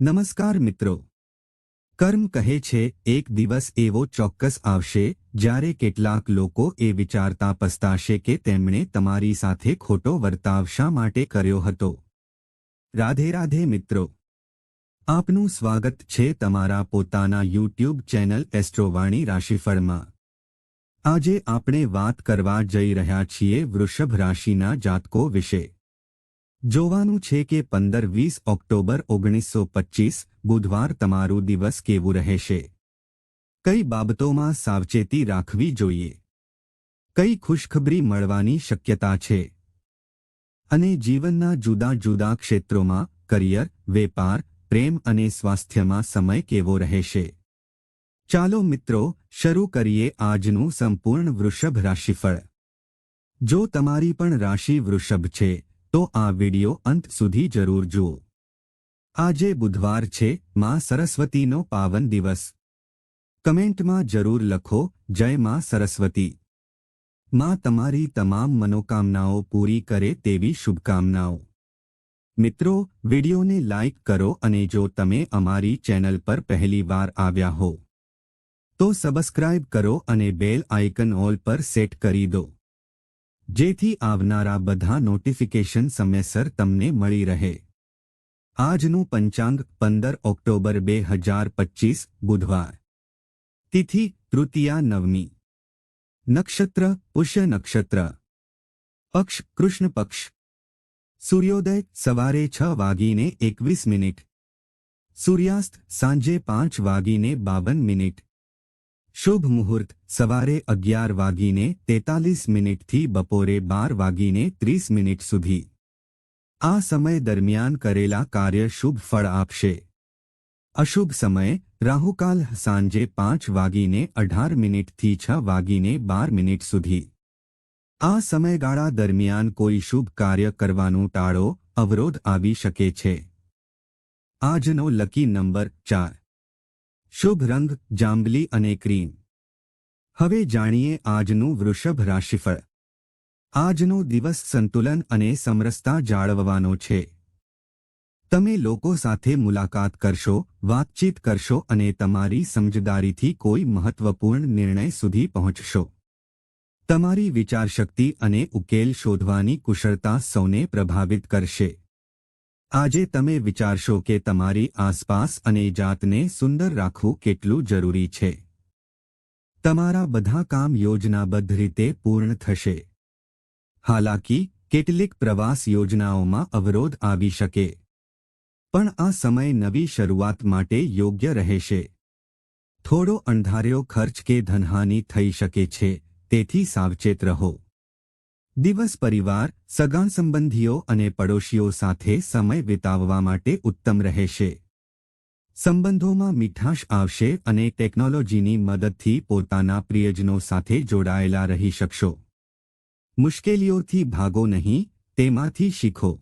નમસ્કાર મિત્રો. કર્મ કહે છે, એક દિવસ એવો ચોક્કસ આવશે, જ્યારે કેટલાક લોકો એ વિચારતા પસ્તાશે કે તેમણે તમારી સાથે ખોટો વર્તાવ શા માટે કર્યો હતો. રાધે રાધે મિત્રો. આપનું સ્વાગત છે તમારા પોતાના યુટ્યુબ ચેનલ એસ્ટ્રોવાણી રાશિફળમાં. આજે આપણે વાત કરવા જઈ રહ્યા છીએ વૃષભ રાશિના જાતકો વિશે. જોવાનું છે કે પંદર વીસ ઓક્ટોબર ઓગણીસો પચ્ચીસ બુધવાર તમારું દિવસ કેવું રહેશે? કઈ બાબતોમાં સાવચેતી રાખવી જોઈએ? કઈ ખુશખબરી મળવાની શક્યતા છે? અને જીવનના જુદા જુદા ક્ષેત્રોમાં કરિયર, વેપાર, પ્રેમ અને સ્વાસ્થ્યમાં સમય કેવો રહેશે? ચાલો મિત્રો, શરૂ કરીએ આજનું સંપૂર્ણ વૃષભ રાશિફળ. જો તમારી પણ રાશિ વૃષભ છે તો આ વિડિયો અંત સુધી જરૂર જુઓ. આજે બુધવાર છે, માં સરસ્વતીનો પાવન દિવસ. કમેન્ટમાં જરૂર લખો, જય માં સરસ્વતી. માં તમારી તમામ મનોકામનાઓ પૂરી કરે તેવી શુભકામનાઓ. મિત્રો, વિડિયોને લાઇક કરો અને જો તમે અમારી ચેનલ પર પહેલી વાર આવ્યા હો, તો સબસ્ક્રાઇબ કરો અને બેલ આઇકન ઓલ પર સેટ કરી દો. જેથી આવનારા બધા નોટિફિકેશન સમયસર તમને મળી રહે. આજનું પંચાંગ પંદર ઓક્ટોબર બે હજાર પચીસ બુધવાર. તિથિ તૃતીયા નવમી. નક્ષત્ર પુષ્ય નક્ષત્ર. પક્ષ કૃષ્ણ પક્ષ. સૂર્યોદય સવારે છ વાગીને એકવીસ મિનિટ. સૂર્યાસ્ત સાંજે પાંચ વાગીને બાવન મિનિટ. શુભ મુહૂર્ત, સવારે અગિયાર વાગીને તેતાલીસ મિનિટથી બપોરે બાર વાગીને ત્રીસ મિનિટ સુધી. આ સમય દરમિયાન કરેલા કાર્ય શુભ ફળ આપશે. અશુભ સમય, રાહુકાલ સાંજે પાંચ વાગીને અઢાર મિનિટથી છ વાગીને બાર મિનિટ સુધી. આ સમયગાળા દરમિયાન કોઈ શુભ કાર્ય કરવાનું ટાળો, અવરોધ આવી શકે છે. આજનો લકી નંબર ચાર. શુભ રંગ, જાંબલી અને ક્રીમ. હવે જાણીએ આજનું વૃષભ રાશિફળ. આજનો દિવસ સંતુલન અને સમરસતા જાળવવાનો છે. તમે લોકો સાથે મુલાકાત કરશો, વાતચીત કરશો અને તમારી સમજદારીથી કોઈ મહત્વપૂર્ણ નિર્ણય સુધી પહોંચશો. તમારી વિચારશક્તિ અને ઉકેલ શોધવાની કુશળતા સૌને પ્રભાવિત કરશે. આજે તમે વિચારશો કે તમારી આસપાસ અને જાતને સુંદર રાખવું કેટલું જરૂરી છે. તમારા બધા કામ યોજનાબદ્ધ રીતે પૂર્ણ થશે. હાલાકી, કેટલીક પ્રવાસ યોજનાઓમાં અવરોધ આવી શકે. પણ આ સમય નવી શરૂઆત માટે યોગ્ય રહેશે. થોડો અણધાર્યો ખર્ચ કે ધનહાનિ થઈ શકે છે, તેથી સાવચેત રહો. દિવસ પરિવાર, સગા સંબંધીઓ અને પડોશીઓ સાથે સમય વિતાવવા માટે ઉત્તમ રહેશે. સંબંધોમાં મીઠાશ આવશે અને ટેકનોલોજીની મદદથી પોતાના પ્રિયજનો સાથે જોડાયેલા રહી શકશો. મુશ્કેલીઓથી ભાગો નહીં, તેમાંથી શીખો.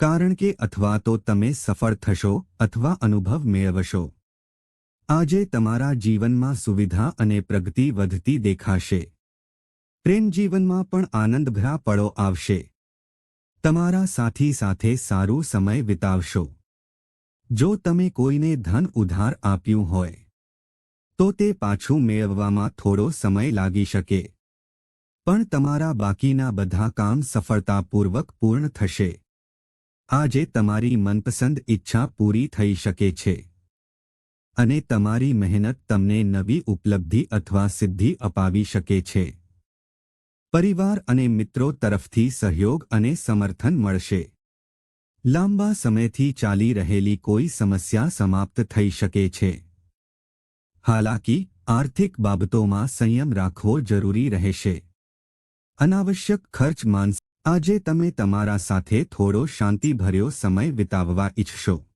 કારણ કે અથવા તો તમે સફળ થશો અથવા અનુભવ મેળવશો. આજે તમારા જીવનમાં સુવિધા અને પ્રગતિ વધતી દેખાશે. પ્રેમ જીવનમાં પણ આનંદભરા પળો આવશે. તમારા સાથી સાથે સારું સમય વિતાવશો. જો તમે કોઈને ધન ઉધાર આપ્યું હોય, તો તે પાછું મેળવવામાં થોડો સમય લાગી શકે. પણ તમારા બાકીના બધા કામ સફળતાપૂર્વક પૂર્ણ થશે. આજે તમારી મનપસંદ ઈચ્છા પૂરી થઈ શકે છે. અને તમારી મહેનત તમને નવી ઉપલબ્ધિ અથવા સિદ્ધિ અપાવી શકે છે. પરિવાર અને મિત્રો તરફથી સહયોગ અને સમર્થન મળશે. લાંબા સમયથી ચાલી રહેલી કોઈ સમસ્યા સમાપ્ત થઈ શકે છે. હાલાકી, આર્થિક બાબતોમાં સંયમ રાખવો જરૂરી રહેશે. અનાવશ્યક ખર્ચ માનસ, આજે તમે તમારા સાથે થોડો શાંતિભર્યો સમય વિતાવવા ઈચ્છશો.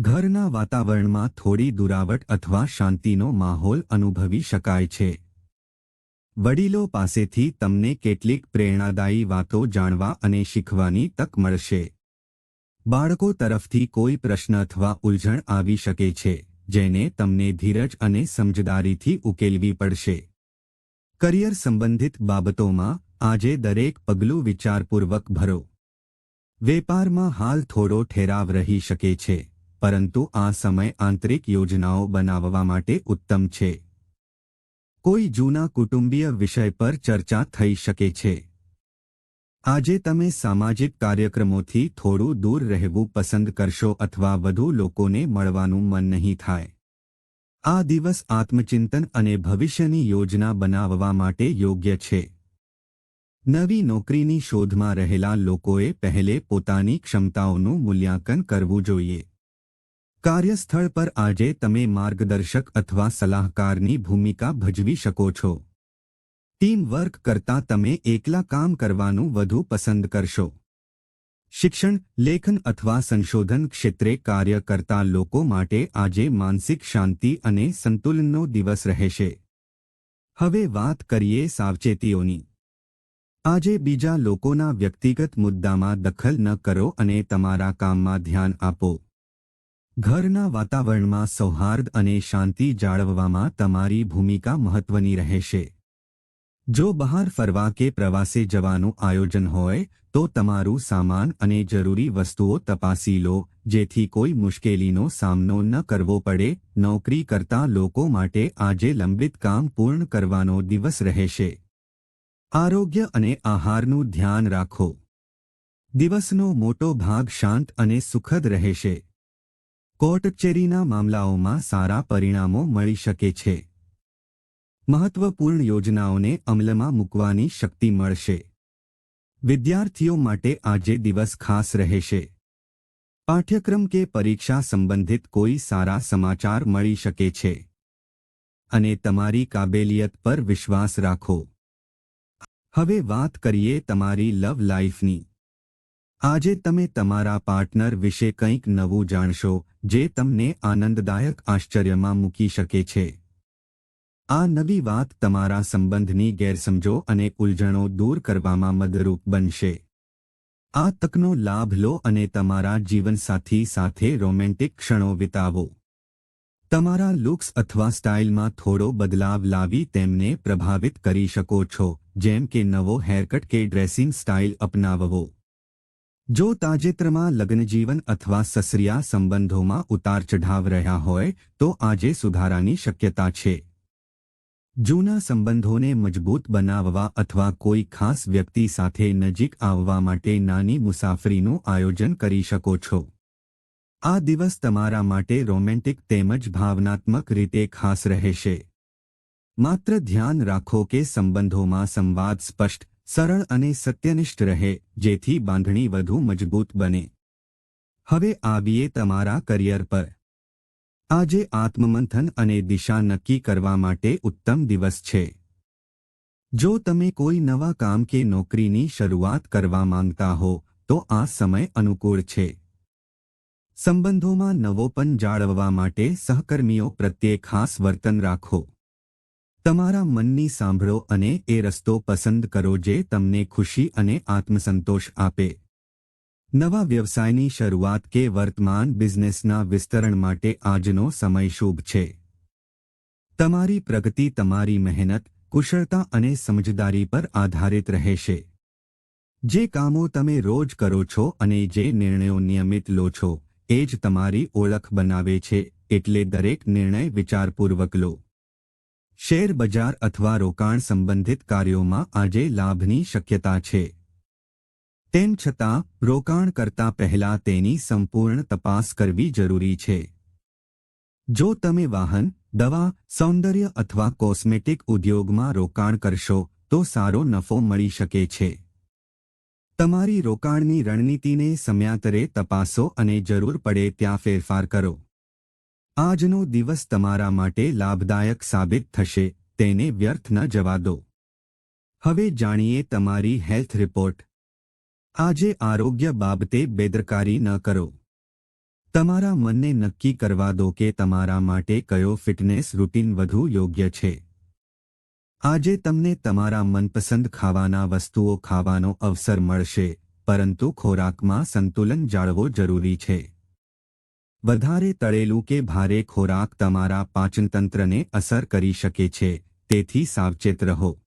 ઘરના વાતાવરણમાં થોડી દુરાવટ અથવા શાંતિનો માહોલ અનુભવી શકાય છે. વડીલો પાસેથી તમને કેટલીક પ્રેરણાદાયી વાતો જાણવા અને શીખવાની તક મળશે. બાળકો તરફથી કોઈ પ્રશ્ન અથવા ઉલઝણ આવી શકે છે, જેને તમને ધીરજ અને સમજદારીથી ઉકેલવી પડશે. કરિયર સંબંધિત બાબતોમાં આજે દરેક પગલું વિચારપૂર્વક ભરો. વેપારમાં હાલ થોડો ઠેરાવ રહી શકે છે, પરંતુ આ સમય આંતરિક યોજનાઓ બનાવવા માટે ઉત્તમ છે. કોઈ જૂના કુટુંબીય વિષય પર ચર્ચા થઈ શકે છે. આજે તમે સામાજિક કાર્યક્રમોથી થોડું દૂર રહેવું પસંદ કરશો અથવા વધુ લોકોને મળવાનું મન નહીં થાય. આ દિવસ આત્મચિંતન અને ભવિષ્યની યોજના બનાવવા માટે યોગ્ય છે. નવી નોકરીની શોધમાં રહેલા લોકોએ પહેલે પોતાની ક્ષમતાઓનું મૂલ્યાંકન કરવું જોઈએ. કાર્યસ્થળ પર આજે તમે માર્ગદર્શક અથવા સલાહકારની ભૂમિકા ભજવી શકો છો. ટીમ વર્ક કરતાં તમે એકલા કામ કરવાનું વધુ પસંદ કરશો. શિક્ષણ, લેખન અથવા સંશોધન ક્ષેત્રે કાર્ય કરતા લોકો માટે આજે માનસિક શાંતિ અને સંતુલનનો દિવસ રહેશે. હવે વાત કરીએ સાવચેતીઓની. આજે બીજા લોકોના વ્યક્તિગત મુદ્દામાં દખલ ન કરો અને તમારા કામમાં ધ્યાન આપો. ઘરના વાતાવરણમાં સૌહાર્દ અને શાંતિ જાળવવામાં તમારી ભૂમિકા મહત્વની રહેશે. જો બહાર ફરવા કે પ્રવાસે જવાનું આયોજન હોય, તો તમારું સામાન અને જરૂરી વસ્તુઓ તપાસી લો, જેથી કોઈ મુશ્કેલીનો સામનો ન કરવો પડે. નોકરી કરતા લોકો માટે આજે લંબિત કામ પૂર્ણ કરવાનો દિવસ રહેશે. આરોગ્ય અને આહારનું ધ્યાન રાખો. દિવસનો મોટો ભાગ શાંત અને સુખદ રહેશે. કોર્ટ કચેરીના મામલાઓમાં સારા પરિણામો મળી શકે છે. મહત્વપૂર્ણ યોજનાઓને અમલમાં મૂકવાની શક્તિ મળશે. વિદ્યાર્થીઓ માટે આજે દિવસ ખાસ રહેશે. પાઠ્યક્રમ કે પરીક્ષા સંબંધિત કોઈ સારા સમાચાર મળી શકે છે. અને તમારી કાબેલિયત પર વિશ્વાસ રાખો. હવે વાત કરીએ તમારી લવ લાઈફની. આજે તમે તમારા પાર્ટનર વિશે કંઈક નવું જાણશો, જે તમને આનંદદાયક આશ્ચર્યમાં મૂકી શકે છે. આ નવી વાત તમારા સંબંધની ગેરસમજો અને ઉલઝણો દૂર કરવામાં મદરૂપ બનશે. આ તકનો લાભ લો અને તમારા જીવનસાથી સાથે રોમેન્ટિક ક્ષણો વિતાવો. તમારા લુક્સ અથવા સ્ટાઇલમાં થોડો બદલાવ લાવી તેમને પ્રભાવિત કરી શકો છો, જેમ કે નવો હેરકટ કે ડ્રેસિંગ સ્ટાઇલ અપનાવવો. જો તાજેતરમાં લગ્નજીવન અથવા સસરિયા સંબંધોમાં ઉતાર ચઢાવ રહ્યા હોય, તો આજે સુધારાની શક્યતા છે. જૂના સંબંધોને મજબૂત બનાવવા અથવા કોઈ ખાસ વ્યક્તિ સાથે નજીક આવવા માટે નાની મુસાફરીનું આયોજન કરી શકો છો. આ દિવસ તમારા માટે રોમેન્ટિક તેમજ ભાવનાત્મક રીતે ખાસ રહેશે. માત્ર ધ્યાન રાખો કે સંબંધોમાં સંવાદ સ્પષ્ટ સરળ અને સત્યનિષ્ઠ રહે, જેથી બાંધણી વધુ મજબૂત બને. હવે આવીએ તમારા કરિયર પર. આજે આત્મમંથન અને દિશા નક્કી કરવા માટે ઉત્તમ દિવસ છે. જો તમે કોઈ નવા કામ કે નોકરીની શરૂઆત કરવા માંગતા હો, તો આ સમય અનુકૂળ છે. સંબંધોમાં નવોપન જાળવવા માટે સહકર્મીઓ પ્રત્યે ખાસ વર્તન રાખો. તમારા મનની સાંભળો અને એ રસ્તો પસંદ કરો જે તમને ખુશી અને આત્મસંતોષ આપે. નવા વ્યવસાયની શરૂઆત કે વર્તમાન બિઝનેસના વિસ્તરણ માટે આજનો સમય શુભ છે. તમારી પ્રગતિ તમારી મહેનત, કુશળતા અને સમજદારી પર આધારિત રહેશે. જે કામો તમે રોજ કરો છો અને જે નિર્ણયો નિયમિત લો છો, એ જ તમારી ઓળખ બનાવે છે, એટલે દરેક નિર્ણય વિચારપૂર્વક લો. શેર બજાર અથવા રોકાણ સંબંધિત કાર્યોમાં આજે લાભની શક્યતા છે. તેમ છતાં, રોકાણ કરતા પહેલા તેની સંપૂર્ણ તપાસ કરવી જરૂરી છે. જો તમે વાહન, દવા, સૌંદર્ય અથવા કોસ્મેટિક ઉદ્યોગમાં રોકાણ કરશો, તો સારો નફો મળી શકે છે. તમારી રોકાણની રણનીતિને સમયાંતરે તપાસો અને જરૂર પડે ત્યાં ફેરફાર કરો. આજનો દિવસ તમારા માટે લાભદાયક સાબિત થશે, તેને વ્યર્થ ન જવા દો. હવે જાણીએ તમારી હેલ્થ રિપોર્ટ. આજે આરોગ્ય બાબતે બેદરકારી ન કરો. તમારા મનને નક્કી કરવા દો કે તમારા માટે કયો ફિટનેસ રૂટીન વધુ યોગ્ય છે. આજે તમને તમારા મનપસંદ ખાવાના વસ્તુઓ ખાવાનો અવસર મળશે, પરંતુ ખોરાકમાં સંતુલન જાળવો જરૂરી છે. વધારે તળેલું કે ભારે ખોરાક તમારા પાચનતંત્રને અસર કરી શકે છે, તેથી સાવચેત રહો.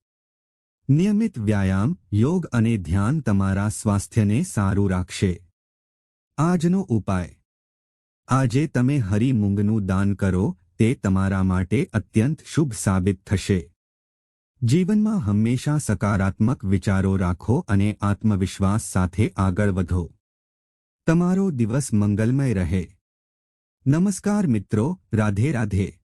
નિયમિત વ્યાયામ, યોગ અને ધ્યાન તમારા સ્વાસ્થ્યને સારું રાખશે. આજનો ઉપાય. આજે તમે હરી મૂંગનું દાન કરો, તે તમારા માટે અત્યંત શુભ સાબિત થશે. જીવનમાં હંમેશા સકારાત્મક વિચારો રાખો અને આત્મવિશ્વાસ સાથે આગળ વધો. તમારો દિવસ મંગલમય રહે. નમસ્કાર મિત્રો રાધે રાધે.